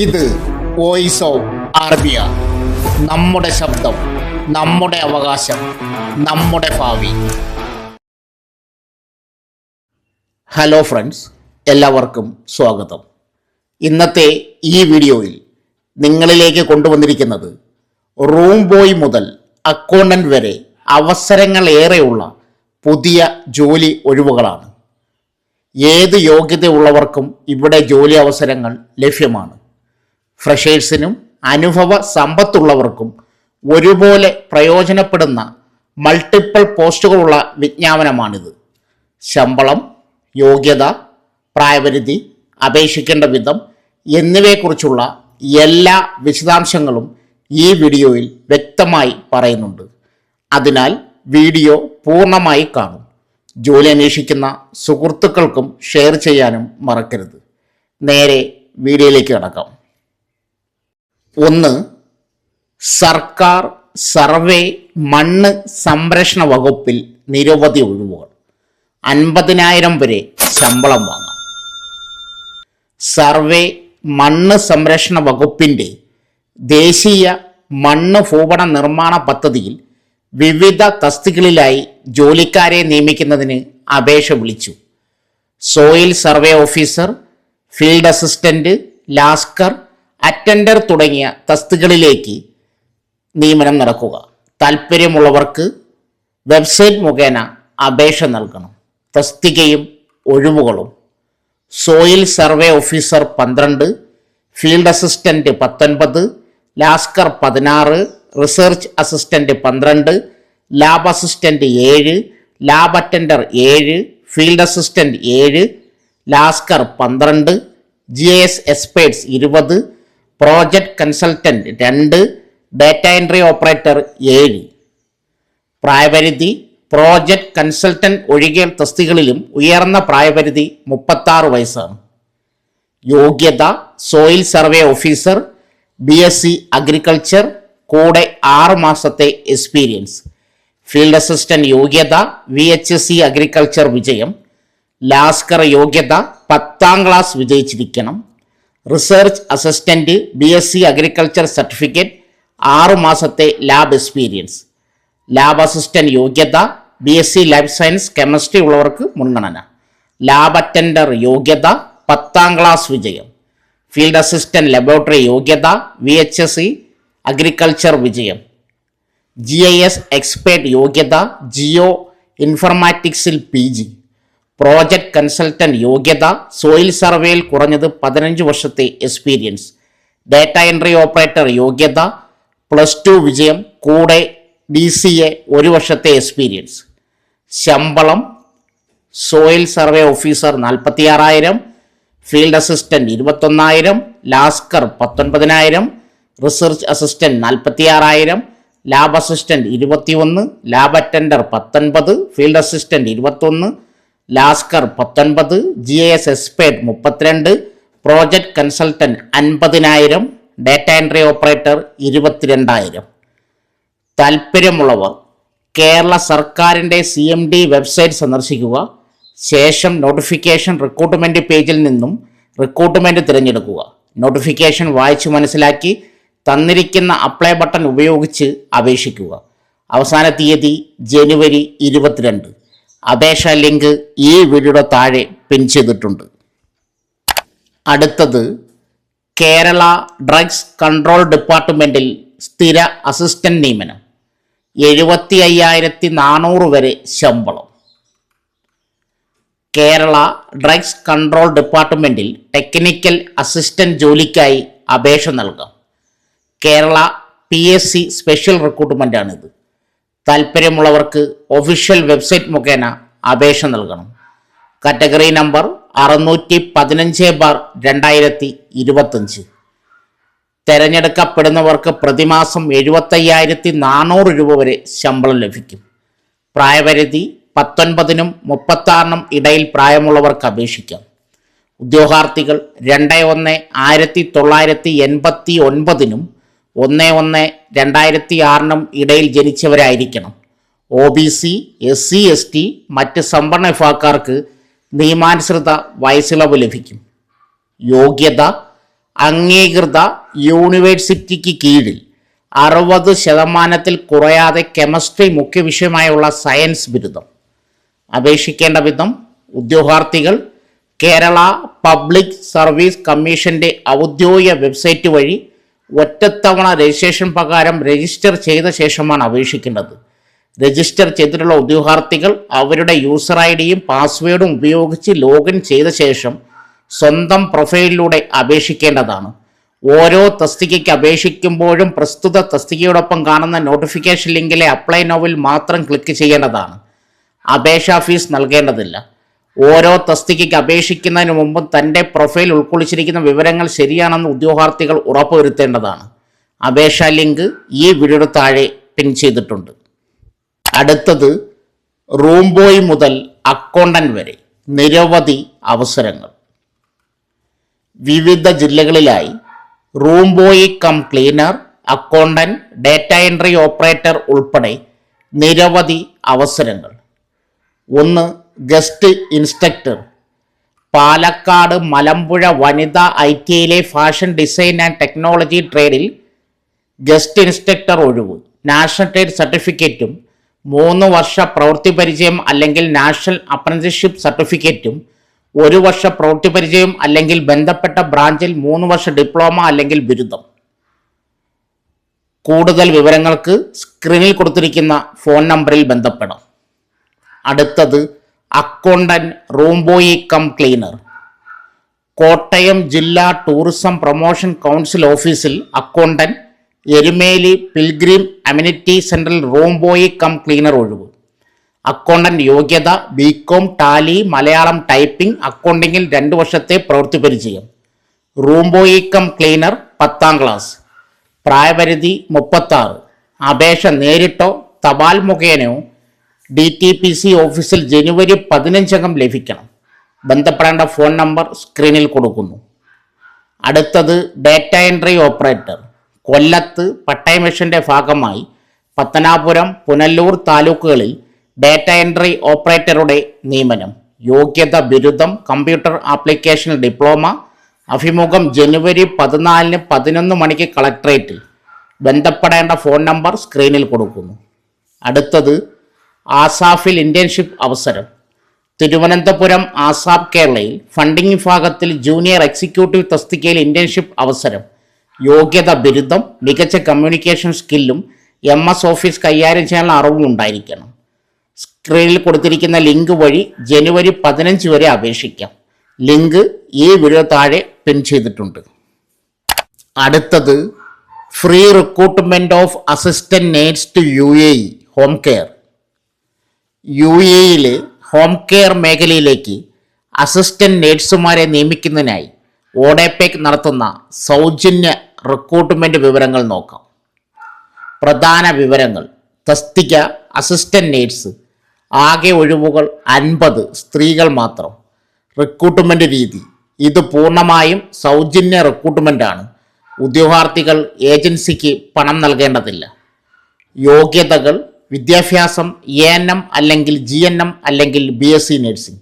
ഇത് voice of Arabiya നമ്മുടെ ശബ്ദം നമ്മുടെ അവകാശം നമ്മുടെ ഭാവി. ഹലോ ഫ്രണ്ട്സ് എല്ലാവർക്കും സ്വാഗതം. ഇന്നത്തെ ഈ വീഡിയോയിൽ നിങ്ങളിലേക്ക് കൊണ്ടുവന്നിരിക്കുന്നത് റൂം ബോയ് മുതൽ അക്കൗണ്ടന്റ് വരെ അവസരങ്ങൾ ഏറെയുള്ള പുതിയ ജോലി ഒഴിവുകളാണ്. ഏത് യോഗ്യതയുള്ളവർക്കും ഇവിടെ ജോലി അവസരങ്ങൾ ലഭ്യമാണ്. ഫ്രഷേഴ്സിനും അനുഭവ സമ്പത്തുള്ളവർക്കും ഒരുപോലെ പ്രയോജനപ്പെടുന്ന മൾട്ടിപ്പിൾ പോസ്റ്റുകളുള്ള വിജ്ഞാപനമാണിത്. ശമ്പളം യോഗ്യത പ്രായപരിധി അപേക്ഷിക്കേണ്ട വിധം എന്നിവയെക്കുറിച്ചുള്ള എല്ലാ വിശദാംശങ്ങളും ഈ വീഡിയോയിൽ വ്യക്തമായി പറയുന്നുണ്ട്. അതിനാൽ വീഡിയോ പൂർണമായി കാണും. ജോലി അന്വേഷിക്കുന്ന സുഹൃത്തുക്കൾക്കും ഷെയർ ചെയ്യാനും മറക്കരുത്. നേരെ വീഡിയോയിലേക്ക് കടക്കാം. ഒന്ന് സർക്കാർ സർവേ മണ്ണ് സംരക്ഷണ വകുപ്പിൽ നിരവധി ഒഴിവുകൾ. അൻപതിനായിരം വരെ ശമ്പളം വാങ്ങാം. സർവേ മണ്ണ് സംരക്ഷണ വകുപ്പിന്റെ ദേശീയ മണ്ണ് ഭൂപട നിർമ്മാണ പദ്ധതിയിൽ വിവിധ തസ്തികളിലായി ജോലിക്കാരെ നിയമിക്കുന്നതിന് അപേക്ഷ വിളിച്ചു. Soil survey officer field assistant lascar attender തുടങ്ങിയ തസ്തികളിലേക്ക് നിയമനം നടക്കുക. താൽപ്പര്യമുള്ളവർക്ക് വെബ്സൈറ്റ് മുഖേന അപേക്ഷ നൽകണം. തസ്തികയും ഒഴിവുകളും. സോയിൽ സർവേ ഓഫീസർ പന്ത്രണ്ട് ഫീൽഡ് അസിസ്റ്റന്റ് പത്തൊൻപത് ലാസ്കർ പതിനാറ് റിസർച്ച് അസിസ്റ്റന്റ് പന്ത്രണ്ട് ലാബ് അസിസ്റ്റന്റ് ഏഴ് ലാബ് അറ്റൻഡർ ഏഴ് ഫീൽഡ് അസിസ്റ്റന്റ് ഏഴ് ലാസ്കർ പന്ത്രണ്ട് ജി എസ് എക്സ്പേർട്സ് ഇരുപത് പ്രോജക്റ്റ് കൺസൾട്ടന്റ് രണ്ട് ഡാറ്റ എൻട്രി ഓപ്പറേറ്റർ ഏഴ്. പ്രായപരിധി പ്രോജക്റ്റ് കൺസൾട്ടന്റ് ഒഴികെ തസ്തികളിലും ഉയർന്ന പ്രായപരിധി മുപ്പത്താറ് വയസ്സാണ്. യോഗ്യത soil survey officer B S C agriculture കൂടെ ആറ് മാസത്തെ എക്സ്പീരിയൻസ് ഫീൽഡ് അസിസ്റ്റന്റ് യോഗ്യത V H S C agriculture വിജയം. ലാസ്കർ യോഗ്യത പത്താം class വിജയിച്ചിരിക്കണം. Research assistant B S C agriculture certificate ആറു മാസത്തെ ലാബ് എക്സ്പീരിയൻസ്. ലാബ് അസിസ്റ്റന്റ് യോഗ്യത B S C life science chemistry ഉള്ളവർക്ക് മുൻഗണന. ലാബ് അറ്റൻഡർ യോഗ്യത പത്താം ക്ലാസ് വിജയം. ഫീൽഡ് അസിസ്റ്റന്റ് ലബോറട്ടറി യോഗ്യത V H S C agriculture വിജയം. ജി ഐ എസ് എക്സ്പേർട്ട് യോഗ്യത ജിയോ ഇൻഫർമാറ്റിക്സിൽ പി ജി. പ്രോജക്റ്റ് കൺസൾട്ടന്റ് യോഗ്യത സോയിൽ സർവേയിൽ കുറഞ്ഞത് പതിനഞ്ച് വർഷത്തെ എക്സ്പീരിയൻസ് ഡാറ്റ എൻട്രി ഓപ്പറേറ്റർ യോഗ്യത പ്ലസ് ടു വിജയം കൂടെ ഡി സി എ ഒരു വർഷത്തെ എക്സ്പീരിയൻസ്. ശമ്പളം സോയിൽ സർവേ ഓഫീസർ നാൽപ്പത്തിയാറായിരം ഫീൽഡ് അസിസ്റ്റന്റ് ഇരുപത്തൊന്നായിരം ലാസ്കർ പത്തൊൻപതിനായിരം റിസർച്ച് അസിസ്റ്റന്റ് നാൽപ്പത്തിയാറായിരം ലാബ് അസിസ്റ്റന്റ് ഇരുപത്തിയൊന്ന് ലാബ് അറ്റൻഡർ പത്തൊൻപത് ഫീൽഡ് അസിസ്റ്റന്റ് ഇരുപത്തൊന്ന് ലാസ്കർ പത്തൊൻപത് ജി എസ് എസ്പേറ്റ് മുപ്പത്തിരണ്ട് പ്രോജക്റ്റ് കൺസൾട്ടന്റ് അൻപതിനായിരം ഡാറ്റ എൻട്രി ഓപ്പറേറ്റർ ഇരുപത്തിരണ്ടായിരം. താൽപ്പര്യമുള്ളവർ കേരള സർക്കാരിന്റെ സി എം ഡി വെബ്സൈറ്റ് സന്ദർശിക്കുക. ശേഷം നോട്ടിഫിക്കേഷൻ റിക്രൂട്ട്മെന്റ് പേജിൽ നിന്നും റിക്രൂട്ട്മെന്റ് തിരഞ്ഞെടുക്കുക. നോട്ടിഫിക്കേഷൻ വായിച്ചു മനസ്സിലാക്കി തന്നിരിക്കുന്ന അപ്ലൈ ബട്ടൺ ഉപയോഗിച്ച് അപേക്ഷിക്കുക. അവസാന തീയതി ജനുവരി ഇരുപത്തിരണ്ട്. അപേക്ഷാ ലിങ്ക് ഈ വീഡിയോ താഴെ പിൻ ചെയ്തിട്ടുണ്ട്. അടുത്തത് കേരള ഡ്രഗ്സ് കൺട്രോൾ ഡിപ്പാർട്ട്മെന്റിൽ സ്ഥിര അസിസ്റ്റന്റ് നിയമനം. എഴുപത്തി അയ്യായിരത്തി നാനൂറ് വരെ ശമ്പളം. കേരള ഡ്രഗ്സ് കൺട്രോൾ ഡിപ്പാർട്ട്മെന്റിൽ ടെക്നിക്കൽ അസിസ്റ്റന്റ് ജോലിക്കായി അപേക്ഷ നൽകാം. Kerala P S C special താൽപ്പര്യമുള്ളവർക്ക് official website മുഖേന അപേക്ഷ നൽകണം. കാറ്റഗറി നമ്പർ അറുന്നൂറ്റി പതിനഞ്ച് ബാർ രണ്ടായിരത്തി ഇരുപത്തഞ്ച് തിരഞ്ഞെടുക്കപ്പെടുന്നവർക്ക് പ്രതിമാസം എഴുപത്തയ്യായിരത്തി നാനൂറ് രൂപ വരെ ശമ്പളം ലഭിക്കും. പ്രായപരിധി പത്തൊൻപതിനും മുപ്പത്താറിനും ഇടയിൽ പ്രായമുള്ളവർക്ക് അപേക്ഷിക്കാം. ഉദ്യോഗാർത്ഥികൾ രണ്ട് ഒന്ന് ആയിരത്തി തൊള്ളായിരത്തി എൺപത്തി ഒൻപതിനും ഒന്ന് ഒന്ന് രണ്ടായിരത്തി ആറിനും ഇടയിൽ ജനിച്ചവരായിരിക്കണം. O B C S C S T മറ്റ് സംവരണ വിഭാഗക്കാർക്ക് നിയമാനുസൃത വയസ്സിളവ് ലഭിക്കും. യോഗ്യത അംഗീകൃത യൂണിവേഴ്സിറ്റിക്ക് കീഴിൽ അറുപത് ശതമാനത്തിൽ കുറയാതെ കെമിസ്ട്രി മുഖ്യ വിഷയമായുള്ള സയൻസ് ബിരുദം. അപേക്ഷിക്കേണ്ട വിധം ഉദ്യോഗാർത്ഥികൾ കേരള പബ്ലിക് സർവീസ് കമ്മീഷന്റെ ഔദ്യോഗിക വെബ്സൈറ്റ് വഴി ഒറ്റത്തവണ രജിസ്ട്രേഷൻ പ്രകാരം രജിസ്റ്റർ ചെയ്ത ശേഷമാണ് അപേക്ഷിക്കേണ്ടത്. രജിസ്റ്റർ ചെയ്തിട്ടുള്ള ഉദ്യോഗാർത്ഥികൾ അവരുടെ യൂസർ ഐ ഡിയും പാസ്വേഡും ഉപയോഗിച്ച് ലോഗിൻ ചെയ്ത ശേഷം സ്വന്തം പ്രൊഫൈലിലൂടെ അപേക്ഷിക്കേണ്ടതാണ്. ഓരോ തസ്തികയ്ക്ക് അപേക്ഷിക്കുമ്പോഴും പ്രസ്തുത തസ്തികയോടൊപ്പം കാണുന്ന നോട്ടിഫിക്കേഷൻ ലിങ്കിലെ അപ്ലൈ നോവിൽ മാത്രം ക്ലിക്ക് ചെയ്യേണ്ടതാണ്. അപേക്ഷാ ഫീസ് നൽകേണ്ടതില്ല. ഓരോ തസ്തികയ്ക്ക് അപേക്ഷിക്കുന്നതിന് മുമ്പ് തന്റെ പ്രൊഫൈൽ ഉൾക്കൊള്ളിച്ചിരിക്കുന്ന വിവരങ്ങൾ ശരിയാണെന്ന് ഉദ്യോഗാർത്ഥികൾ ഉറപ്പുവരുത്തേണ്ടതാണ്. അപേക്ഷാ ലിങ്ക് ഈ വീഡിയോ താഴെ പിൻ ചെയ്തിട്ടുണ്ട്. അടുത്തത് റൂം ബോയ് മുതൽ അക്കൗണ്ടന്റ് വരെ നിരവധി അവസരങ്ങൾ. വിവിധ ജില്ലകളിലായി room boy cum cleaner accountant data entry operator ഉൾപ്പെടെ നിരവധി അവസരങ്ങൾ. ഒന്ന് ഗസ്റ്റ് ഇൻസ്ട്രക്ടർ. പാലക്കാട് മലമ്പുഴ വനിതാ ഐ ടി ഐയിലെ ഫാഷൻ ഡിസൈൻ ആൻഡ് ടെക്നോളജി ട്രേഡിൽ ഗസ്റ്റ് ഇൻസ്ട്രക്ടർ ഒഴിവ്. നാഷണൽ ട്രേഡ് സർട്ടിഫിക്കറ്റും മൂന്ന് വർഷ പ്രവൃത്തി പരിചയം അല്ലെങ്കിൽ നാഷണൽ അപ്രന്റീസ്ഷിപ്പ് സർട്ടിഫിക്കറ്റും ഒരു വർഷ പ്രവൃത്തി പരിചയം അല്ലെങ്കിൽ ബന്ധപ്പെട്ട ബ്രാഞ്ചിൽ മൂന്ന് വർഷ ഡിപ്ലോമ അല്ലെങ്കിൽ ബിരുദം. കൂടുതൽ വിവരങ്ങൾക്ക് സ്ക്രീനിൽ കൊടുത്തിരിക്കുന്ന ഫോൺ നമ്പറിൽ ബന്ധപ്പെടാം. അടുത്തത് accountant room boy cum cleaner. Kottayam ജില്ലാ ടൂറിസം പ്രൊമോഷൻ കൗൺസിൽ ഓഫീസിൽ accountant Erumeli pilgrim amenity central room boy cum cleaner ഒഴിവ്. അക്കൗണ്ടന്റ് യോഗ്യത B Com Tally Malayalam typing അക്കൗണ്ടിങ്ങിൽ രണ്ട് വർഷത്തെ പ്രവൃത്തി പരിചയം. റൂംബോയി കം ക്ലീനർ പത്താം ക്ലാസ്. പ്രായപരിധി മുപ്പത്താറ്. അപേക്ഷ നേരിട്ടോ തപാൽ മുഖേനയോ ഡി ടി പി സി ഓഫീസിൽ ജനുവരി പതിനഞ്ചകം ലഭിക്കണം. ബന്ധപ്പെടേണ്ട ഫോൺ നമ്പർ സ്ക്രീനിൽ കൊടുക്കുന്നു. അടുത്തത് ഡാറ്റ എൻട്രി ഓപ്പറേറ്റർ. കൊല്ലത്ത് പട്ടയ മിഷന്റെ ഭാഗമായി പത്തനാപുരം പുനല്ലൂർ താലൂക്കുകളിൽ ഡാറ്റ എൻട്രി ഓപ്പറേറ്ററുടെ നിയമനം. യോഗ്യത ബിരുദം കമ്പ്യൂട്ടർ ആപ്ലിക്കേഷൻ ഡിപ്ലോമ അഭിമുഖം ജനുവരി പതിനാലിന് പതിനൊന്ന് മണിക്ക് കളക്ട്രേറ്റിൽ. ബന്ധപ്പെടേണ്ട ഫോൺ നമ്പർ സ്ക്രീനിൽ കൊടുക്കുന്നു. അടുത്തത് ആസാഫിൽ ഇന്റേൺഷിപ്പ് അവസരം. തിരുവനന്തപുരം ആസാബ് കേരളയിൽ ഫണ്ടിംഗ് വിഭാഗത്തിൽ ജൂനിയർ എക്സിക്യൂട്ടീവ് തസ്തികയിൽ ഇന്റേൺഷിപ്പ് അവസരം. യോഗ്യത ബിരുദം മികച്ച കമ്മ്യൂണിക്കേഷൻ സ്കില്ലും എം എസ് ഓഫീസ് കൈകാര്യം ചെയ്യാനുള്ള അറിവും ഉണ്ടായിരിക്കണം. സ്ക്രീനിൽ കൊടുത്തിരിക്കുന്ന ലിങ്ക് വഴി ജനുവരി പതിനഞ്ച് വരെ അപേക്ഷിക്കാം. ലിങ്ക് ഈ വീഡിയോ താഴെ പിൻ ചെയ്തിട്ടുണ്ട്. അടുത്തത് free recruitment of assistant nurse to U A home care U എയിലെ ഹോം കെയർ മേഖലയിലേക്ക് അസിസ്റ്റന്റ് നേഴ്സുമാരെ നിയമിക്കുന്നതിനായി ഓഡേപെക് നടത്തുന്ന സൗജന്യ റിക്രൂട്ട്മെന്റ് വിവരങ്ങൾ നോക്കാം. പ്രധാന വിവരങ്ങൾ. തസ്തിക അസിസ്റ്റന്റ് നേഴ്സ് ആകെ ഒഴിവുകൾ അൻപത് സ്ത്രീകൾ മാത്രം. റിക്രൂട്ട്മെന്റ് രീതി. ഇത് പൂർണമായും സൗജന്യ റിക്രൂട്ട്മെന്റാണ് ഉദ്യോഗാർത്ഥികൾ ഏജൻസിക്ക് പണം നൽകേണ്ടതില്ല. യോഗ്യതകൾ വിദ്യാഭ്യാസം എ എൻ എം അല്ലെങ്കിൽ ജി എൻ എം അല്ലെങ്കിൽ ബി എസ് സി നഴ്സിംഗ്.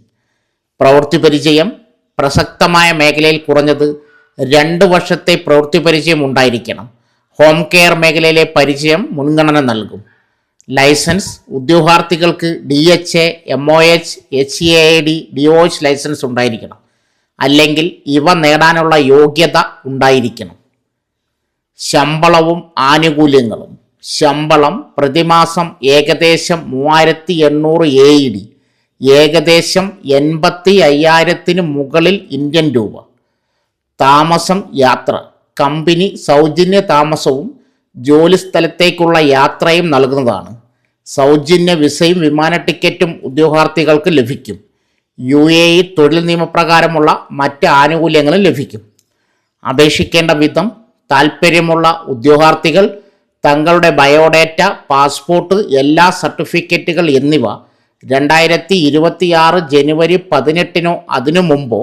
പ്രവൃത്തി പരിചയം പ്രസക്തമായ മേഖലയിൽ കുറഞ്ഞത് രണ്ട് വർഷത്തെ പ്രവൃത്തി പരിചയം ഉണ്ടായിരിക്കണം. ഹോം കെയർ മേഖലയിലെ പരിചയം മുൻഗണന നൽകും. ലൈസൻസ് ഉദ്യോഗാർത്ഥികൾക്ക് D H A M O H H A D D O H license ഉണ്ടായിരിക്കണം. അല്ലെങ്കിൽ ഇവ നേടാനുള്ള യോഗ്യത ഉണ്ടായിരിക്കണം. ശമ്പളവും ആനുകൂല്യങ്ങളും. ശമ്പളം പ്രതിമാസം ഏകദേശം മൂവായിരത്തി എണ്ണൂറ് എ ഇ ഡി ഏകദേശം എൺപത്തി അയ്യായിരത്തിന് മുകളിൽ ഇന്ത്യൻ രൂപ. താമസം യാത്ര കമ്പനി സൗജന്യ താമസവും ജോലിസ്ഥലത്തേക്കുള്ള യാത്രയും നൽകുന്നതാണ്. സൗജന്യ വിസയും വിമാന ടിക്കറ്റും ഉദ്യോഗാർത്ഥികൾക്ക് ലഭിക്കും. യു എ ഇ തൊഴിൽ നിയമപ്രകാരമുള്ള മറ്റ് ആനുകൂല്യങ്ങളും ലഭിക്കും. അപേക്ഷിക്കേണ്ട വിധം താൽപ്പര്യമുള്ള ഉദ്യോഗാർത്ഥികൾ തങ്ങളുടെ ബയോഡേറ്റ പാസ്പോർട്ട് എല്ലാ സർട്ടിഫിക്കറ്റുകൾ എന്നിവ രണ്ടായിരത്തി ഇരുപത്തിയാറ് ജനുവരി പതിനെട്ടിനോ അതിനു മുമ്പോ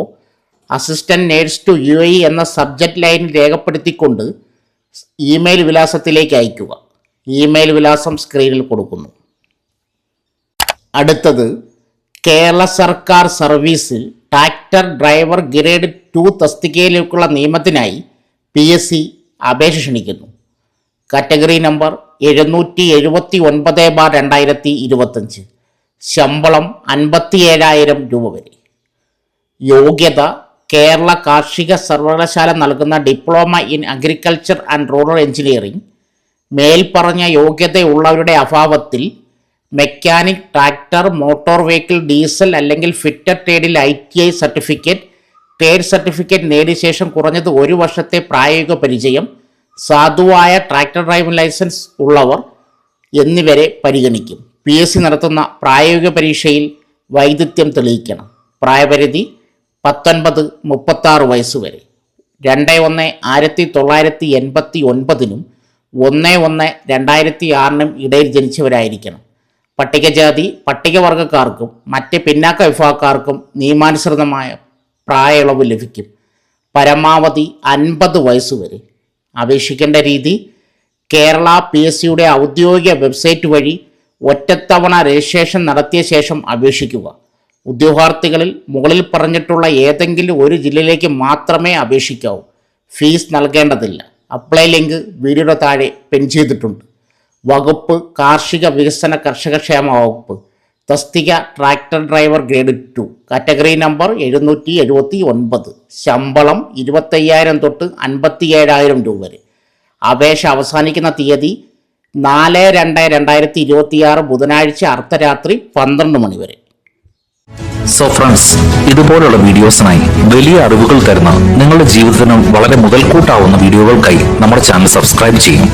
assistant nurse to U A എന്ന സബ്ജക്റ്റ് ലൈനിൽ രേഖപ്പെടുത്തിക്കൊണ്ട് ഇമെയിൽ വിലാസത്തിലേക്ക് അയയ്ക്കുക. ഇമെയിൽ വിലാസം സ്ക്രീനിൽ കൊടുക്കുന്നു. അടുത്തത് കേരള സർക്കാർ സർവീസിൽ ട്രാക്ടർ ഡ്രൈവർ ഗ്രേഡ് ടു തസ്തികയിലേക്കുള്ള നിയമത്തിനായി പി എസ് സി അപേക്ഷ ക്ഷണിക്കുന്നു. കാറ്റഗറി നമ്പർ എഴുന്നൂറ്റി എഴുപത്തി ഒൻപത് ബാർ രണ്ടായിരത്തി ഇരുപത്തഞ്ച് ശമ്പളം അൻപത്തി ഏഴായിരം രൂപ വരെ. യോഗ്യത കേരള കാർഷിക സർവകലാശാല നൽകുന്ന diploma in agriculture and rural engineering മേൽപ്പറഞ്ഞ യോഗ്യതയുള്ളവരുടെ അഭാവത്തിൽ mechanic tractor motor vehicle diesel അല്ലെങ്കിൽ fitter ട്രേഡിൽ I T I certificate trade certificate നേടിയ ശേഷം കുറഞ്ഞത് ഒരു വർഷത്തെ പ്രായോഗിക പരിചയം സാധുവായ ട്രാക്ടർ ഡ്രൈവിംഗ് ലൈസൻസ് ഉള്ളവർ എന്നിവരെ പരിഗണിക്കും. പി എസ് സി നടത്തുന്ന പ്രായോഗിക പരീക്ഷയിൽ വൈദഗ്ധ്യം തെളിയിക്കണം. പ്രായപരിധി പത്തൊൻപത് മുപ്പത്താറ് വയസ്സ് വരെ. രണ്ട് ഒന്ന് ആയിരത്തി തൊള്ളായിരത്തി എൺപത്തി ഒൻപതിനും ഒന്ന് ഒന്ന് രണ്ടായിരത്തി ആറിനും ഇടയിൽ ജനിച്ചവരായിരിക്കണം. പട്ടികജാതി പട്ടികവർഗക്കാർക്കും മറ്റ് പിന്നാക്ക വിഭാഗക്കാർക്കും നിയമാനുസൃതമായ പ്രായ ഇളവ് ലഭിക്കും. പരമാവധി അൻപത് വയസ്സ് വരെ. അപേക്ഷിക്കേണ്ട രീതി കേരള പി എസ് സിയുടെ ഔദ്യോഗിക വെബ്സൈറ്റ് വഴി ഒറ്റത്തവണ രജിസ്ട്രേഷൻ നടത്തിയ ശേഷം അപേക്ഷിക്കുക. ഉദ്യോഗാർത്ഥികളിൽ മുകളിൽ പറഞ്ഞിട്ടുള്ള ഏതെങ്കിലും ഒരു ജില്ലയിലേക്ക് മാത്രമേ അപേക്ഷിക്കാവൂ. ഫീസ് നൽകേണ്ടതില്ല. അപ്ലൈ ലിങ്ക് വീഡിയോയുടെ താഴെ പെൻ ചെയ്തിട്ടുണ്ട്. വകുപ്പ് കാർഷിക വികസന കർഷകക്ഷേമ വകുപ്പ്. തസ്തിക tractor driver grade two. Category number എഴുന്നൂറ്റി എഴുപത്തി ഒൻപത് ശമ്പളം ഇരുപത്തയ്യായിരം തൊട്ട് അൻപത്തി ഏഴായിരം രൂപ വരെ അപേക്ഷ അവസാനിക്കുന്ന തീയതി നാല് രണ്ട് രണ്ടായിരത്തി ഇരുപത്തിയാറ് ബുധനാഴ്ച അർദ്ധരാത്രി പന്ത്രണ്ട് മണി വരെ സോ ഫ്രണ്ട്സ് ഇതുപോലുള്ള വീഡിയോസിനായി വലിയ അറിവുകൾ തരുന്ന നിങ്ങളുടെ ജീവിതത്തിനും വളരെ മുതൽക്കൂട്ടാവുന്ന വീഡിയോകൾക്കായി നമ്മുടെ ചാനൽ സബ്സ്ക്രൈബ് ചെയ്യും.